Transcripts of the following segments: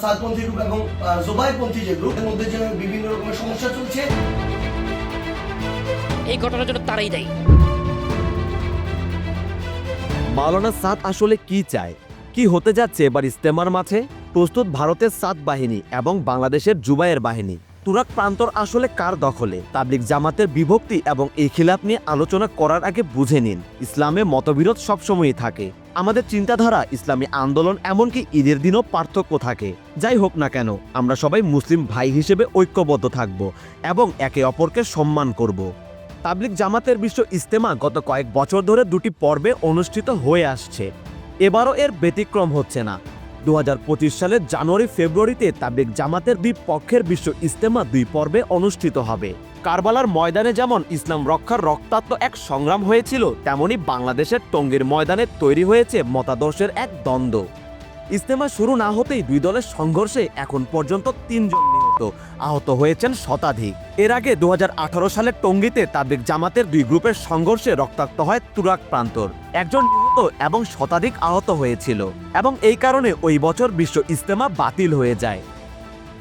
সাদপন্থী group এবং আহ, জোবাইরপন্থী যে group এর মধ্যে যে বিভিন্ন রকমের সমস্যা চলছে। এই ঘটনার জন্য তারাই দায়ী। মাওলানা সাদ আসলে কি চায়? কি হতে যাচ্ছে এবার ইস্তেমার মাঠে? প্রস্তুত ভারতের সাত বাহিনী এবং বাংলাদেশের জুবাইয়ের বাহিনী। তুরাক প্রান্তর আসলে কার দখলে? তাবলিক জামাতের বিভক্তি এবং এই খিলাফ নিয়ে আলোচনা করার আগে বুঝে নিন ইসলামে মতবিরোধ সবসময়ই থাকে। আমাদের চিন্তাধারা, ইসলামী আন্দোলন এমনকি ঈদের দিনও পার্থক্য থাকে। যাই হোক না কেন, আমরা সবাই মুসলিম ভাই হিসেবে ঐক্যবদ্ধ থাকব এবং একে অপরকে সম্মান করব। তাবলিক জামাতের বিশ্ব ইস্তেমা গত কয়েক বছর ধরে দুটি পর্বে অনুষ্ঠিত হয়ে আসছে। এবারও এর ব্যতিক্রম হচ্ছে না। দু হাজার পঁচিশ সালের জানুয়ারি ফেব্রুয়ারিতে তাবলিক জামাতের দুই পক্ষের বিশ্ব ইস্তেমা দুই পর্বে অনুষ্ঠিত হবে। কারবালার ময়দানে যেমন ইসলাম রক্ষার রক্তাক্ত এক সংগ্রাম হয়েছিল, তেমনি বাংলাদেশের টঙ্গীর ময়দানে তৈরি হয়েছে মতাদর্শের এক দ্বন্দ্ব। ইস্তেমা শুরু না হতেই দুই দলের সংঘর্ষে এখন পর্যন্ত তিনজন নিহত, আহত হয়েছেন শতাধিক। এর আগে দু সালের টঙ্গীতে তাবলিক জামাতের দুই গ্রুপের সংঘর্ষে রক্তাক্ত হয় তুরাক প্রান্তর। একজন নিহত এবং শতাধিক আহত হয়েছিল। এবং এই কারণে ওই বছর বিশ্ব ইস্তেমা বাতিল হয়ে যায়।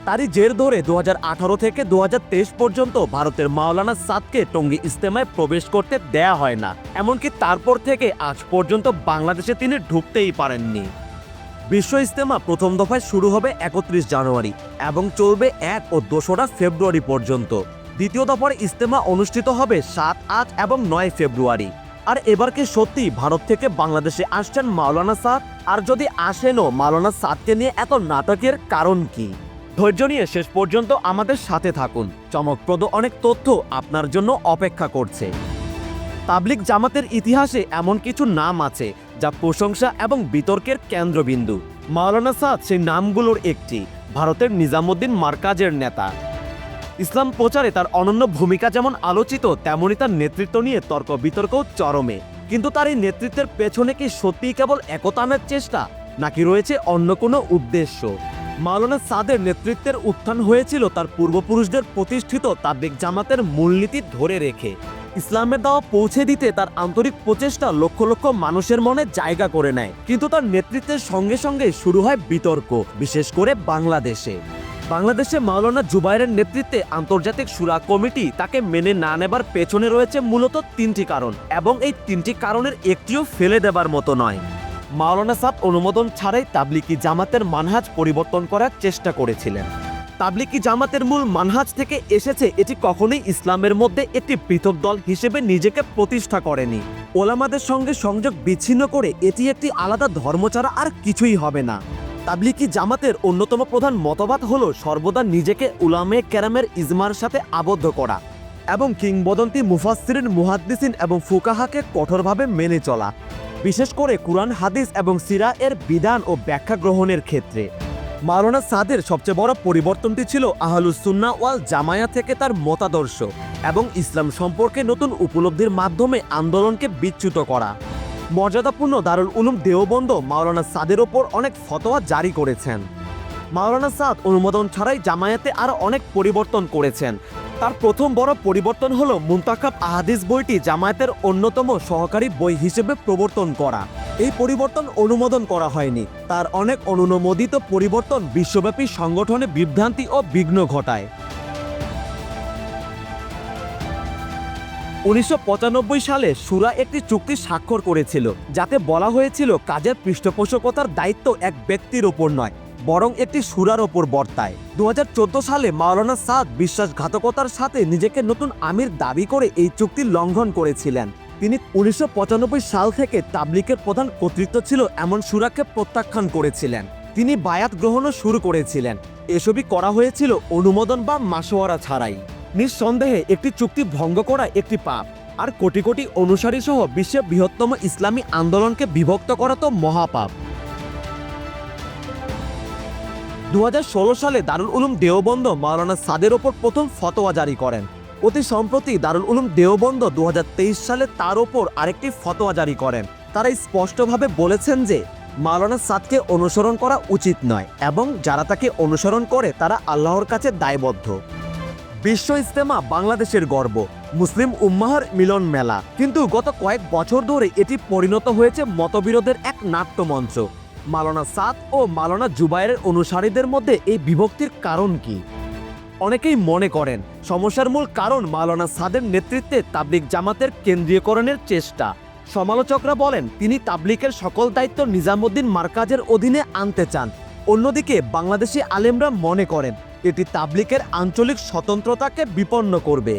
তারই জের ধরে দু হাজার আঠারো থেকে দু হাজার তেইশ পর্যন্ত ভারতের মাওলানা সাদকে টঙ্গী ইস্তেমায় প্রবেশ করতে দেয়া হয় না। এমনকি তারপর থেকে আজ পর্যন্ত বাংলাদেশে তিনি ঢুকতেই পারেননি। বিশ্ব ইস্তেমা প্রথম দফায় শুরু হবে একত্রিশ জানুয়ারি এবং চলবে এক ও দোসরা ফেব্রুয়ারি পর্যন্ত। দ্বিতীয় দফার ইস্তেমা অনুষ্ঠিত হবে সাত, আট এবং নয় ফেব্রুয়ারি। আর এবার কি সত্যি ভারত থেকে বাংলাদেশে আসছেন মাওলানা সাদ? আর যদি আসেনও মাওলানা সাদকে নিয়ে এত নাটকের কারণ কি? ধৈর্য নিয়ে শেষ পর্যন্ত আমাদের সাথে থাকুন। চমকপ্রদ অনেক তথ্য আপনার জন্য অপেক্ষা করছে। তাবলিক জামাতের ইতিহাসে এমন কিছু নাম আছে যা প্রশংসা এবং বিতর্কের কেন্দ্রবিন্দু। মাওলানা সাদ সেই নামগুলোর একটি, ভারতের নিজামুদ্দিন মার্কাজের নেতা। ইসলাম প্রচারে তার অনন্য ভূমিকা যেমন আলোচিত, তেমনই তার নেতৃত্ব নিয়ে তর্ক বিতর্কও চরমে। কিন্তু তার এই নেতৃত্বের পেছনে কি সত্যিই কেবল একতানের চেষ্টা, নাকি রয়েছে অন্য কোনো উদ্দেশ্য? মাওলানা সাদের নেতৃত্বের উত্থান হয়েছিল তার পূর্বপুরুষদের প্রতিষ্ঠিত তাবলিক জামাতের মূলনীতি ধরে রেখে। ইসলামের দাওয়া পৌঁছে দিতে তার আন্তরিক প্রচেষ্টা লক্ষ লক্ষ মানুষের মনে জায়গা করে নেয়। কিন্তু তার নেতৃত্বের সঙ্গে সঙ্গে শুরু হয় বিতর্ক, বিশেষ করে বাংলাদেশে। বাংলাদেশে মাওলানা জুবাইরের নেতৃত্বে আন্তর্জাতিক সুরা কমিটি তাকে মেনে না নেবার পেছনে রয়েছে মূলত তিনটি কারণ এবং এই তিনটি কারণের একটিও ফেলে দেবার মতো নয়। মাওলানা সাদ অনুমোদন ছাড়াই তাবলিকি জামাতের মানহাজ পরিবর্তন করার চেষ্টা করেছিলেন। তাবলিকি জামাতের মূল মানহাজ থেকে এসেছে এটি কখনোই ইসলামের মধ্যে একটি পৃথক দল হিসেবে নিজেকে প্রতিষ্ঠা করেনি। ওলামাদের সঙ্গে সংযোগ বিচ্ছিন্ন করে এটি একটি আলাদা ধর্ম ছাড়া আর কিছুই হবে না। তাবলিকি জামাতের অন্যতম প্রধান মতবাদ হলো সর্বদা নিজেকে উলামে ক্যারামের ইজমার সাথে আবদ্ধ করা এবং কিংবদন্তি মুফাসসিরিন, মুহাদ্দিসিন এবং ফুকাহাকে কঠোরভাবে মেনে চলা। বিশেষ করে কুরআন, হাদিস এবং সিরা এর বিধান ও ব্যাখ্যা গ্রহণের ক্ষেত্রে। মাওলানা সাদের সবচেয়ে বড় পরিবর্তনটি ছিল আহলুস সুন্না ওয়াল জামায়া থেকে তার মতাদর্শ এবং ইসলাম সম্পর্কে নতুন উপলব্ধির মাধ্যমে আন্দোলনকে বিচ্যুত করা। মর্যাদাপূর্ণ দারুল উলুম দেওবন্দ মাওলানা সাদের ওপর অনেক ফতোয়া জারি করেছেন। মাওলানা সাদ অনুমোদন ছাড়াই জামায়াতে আরও অনেক পরিবর্তন করেছেন। তার প্রথম বড় পরিবর্তন হল মুন্তাকাব আহাদিস বইটি জামায়াতের অন্যতম সহকারী বই হিসেবে প্রবর্তন করা। এই পরিবর্তন অনুমোদন করা হয়নি। তার অনেক অনুমোদিত পরিবর্তন বিশ্বব্যাপী সংগঠনে বিভ্রান্তি ও বিঘ্ন ঘটায়। উনিশশো পঁচানব্বই সালে সুরা একটি চুক্তি স্বাক্ষর করেছিল, যাতে বলা হয়েছিল কাজের পৃষ্ঠপোষকতার দায়িত্ব এক ব্যক্তির ওপর নয়। বরং একটি সুরার ওপর বর্তায়। দু হাজার চোদ্দ সালে মাওলানা সাদ বিশ্বাসঘাতকতার সাথে নিজেকে নতুন আমির দাবি করে এই চুক্তি লঙ্ঘন করেছিলেন। তিনি উনিশশো পঁচানব্বই সাল থেকে তাবলিকের প্রধান কর্তৃত্ব ছিল এমন সুরাকে প্রত্যাখ্যান করেছিলেন। তিনি বায়াত গ্রহণও শুরু করেছিলেন। এসবই করা হয়েছিল অনুমোদন বা মাসোয়ারা ছাড়াই। নিঃসন্দেহে একটি চুক্তি ভঙ্গ করা একটি পাপ। আর কোটি কোটি অনুসারী সহ বিশ্বের বৃহত্তম ইসলামী আন্দোলনকে বিভক্ত করা তো মহাপাপ। দু হাজার ষোলো সালে দারুল উলুম দেওবন্দ মাওলানা সাদের ওপর প্রথম ফতোয়া জারি করেন। অতি সম্প্রতি দারুল উলুম দেওবন্দ দু হাজার তেইশ সালে তার ওপর আরেকটি ফতোয়া জারি করেন। তারা স্পষ্টভাবে বলেছেন যে, মাওলানা সাদকে অনুসরণ করা উচিত নয় এবং যারা তাকে অনুসরণ করে তারা আল্লাহর কাছে দায়বদ্ধ। বিশ্ব ইস্তেমা বাংলাদেশের গর্ব, মুসলিম উম্মাহর মিলন মেলা। কিন্তু গত কয়েক বছর ধরে এটি পরিণত হয়েছে মতবিরোধের এক নাট্যমঞ্চ। মালানা সাদ ও মালানা জুবাইরের অনুসারীদের মধ্যে এই বিভক্তির কারণ কি? অনেকেই মনে করেন, সমস্যার মূল কারণ মাওলানা সাদের নেতৃত্বে তাবলিক জামাতের কেন্দ্রীয়করণের চেষ্টা। সমালোচকরা বলেন, তিনি তাবলিকের সকল দায়িত্ব নিজামুদ্দিন মার্কাজের অধীনে আনতে চান। অন্যদিকে, বাংলাদেশি আলেমরা মনে করেন, এটি তাবলিকের আঞ্চলিক স্বতন্ত্রতাকে বিপন্ন করবে।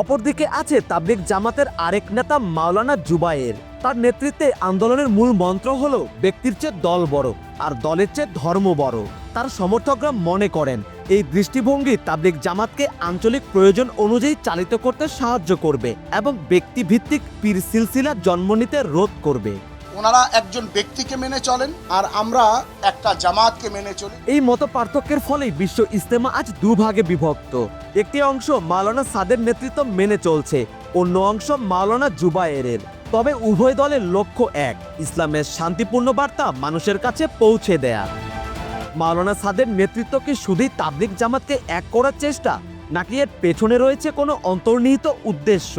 অপরদিকে আছে তাবলিক জামাতের আরেক নেতা মাওলানা জুবায়ের তার নেতৃত্বে আন্দোলনের মূল মন্ত্র হলো ব্যক্তির চেয়ে দল বড় আর দলের চেয়ে ধর্ম বড়। তার সমর্থকরা মনে করেন এই দৃষ্টিভঙ্গি তাবলিক জামাতকে আঞ্চলিক প্রয়োজন অনুযায়ী চালিত করতে সাহায্য করবে এবং ব্যক্তিভিত্তিক পীর সিলসিলা জন্ম নিতে রোধ করবে। ওনারা একজন ব্যক্তিকে মেনে চলেন আর আমরা একটা জামাতকে মেনে চলি। এই মত পার্থক্যের ফলেই বিশ্ব ইস্তেমা আজ দুভাগে বিভক্ত। একটি অংশ মাওলানা সাদের নেতৃত্ব মেনে চলছে অন্য অংশ মাওলানা জুবায়েরের। তবে উভয় দলের লক্ষ্য এক, ইসলামের শান্তিপূর্ণ বার্তা মানুষের কাছে পৌঁছে দেয়া। মাওলানা সাদের নেতৃত্ব কি শুধুই তাবলিক জামাতকে এক করার চেষ্টা, নাকি এর পেছনে রয়েছে কোনো অন্তর্নিহিত উদ্দেশ্য?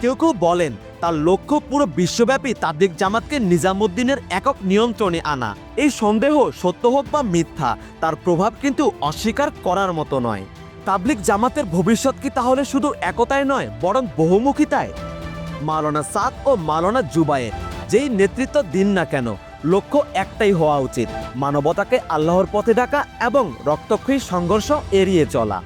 কেউ কেউ বলেন, তার লক্ষ্য পুরো বিশ্বব্যাপী তাবলিক জামাতকে নিজামুদ্দিনের একক নিয়ন্ত্রণে আনা। এই সন্দেহ সত্য হোক বা মিথ্যা, তার প্রভাব কিন্তু অস্বীকার করার মতো নয়। তাবলিক জামাতের ভবিষ্যৎ কি তাহলে শুধু একতায় নয়, বরং বহুমুখিতায় মাওলানা সাদ ও মালনা জুবায়ের, যেই নেতৃত্ব দিন না কেন, লক্ষ্য একটাই হওয়া উচিত, মানবতাকে আল্লাহর পথে ডাকা এবং রক্তক্ষয়ী সংঘর্ষ এড়িয়ে চলা।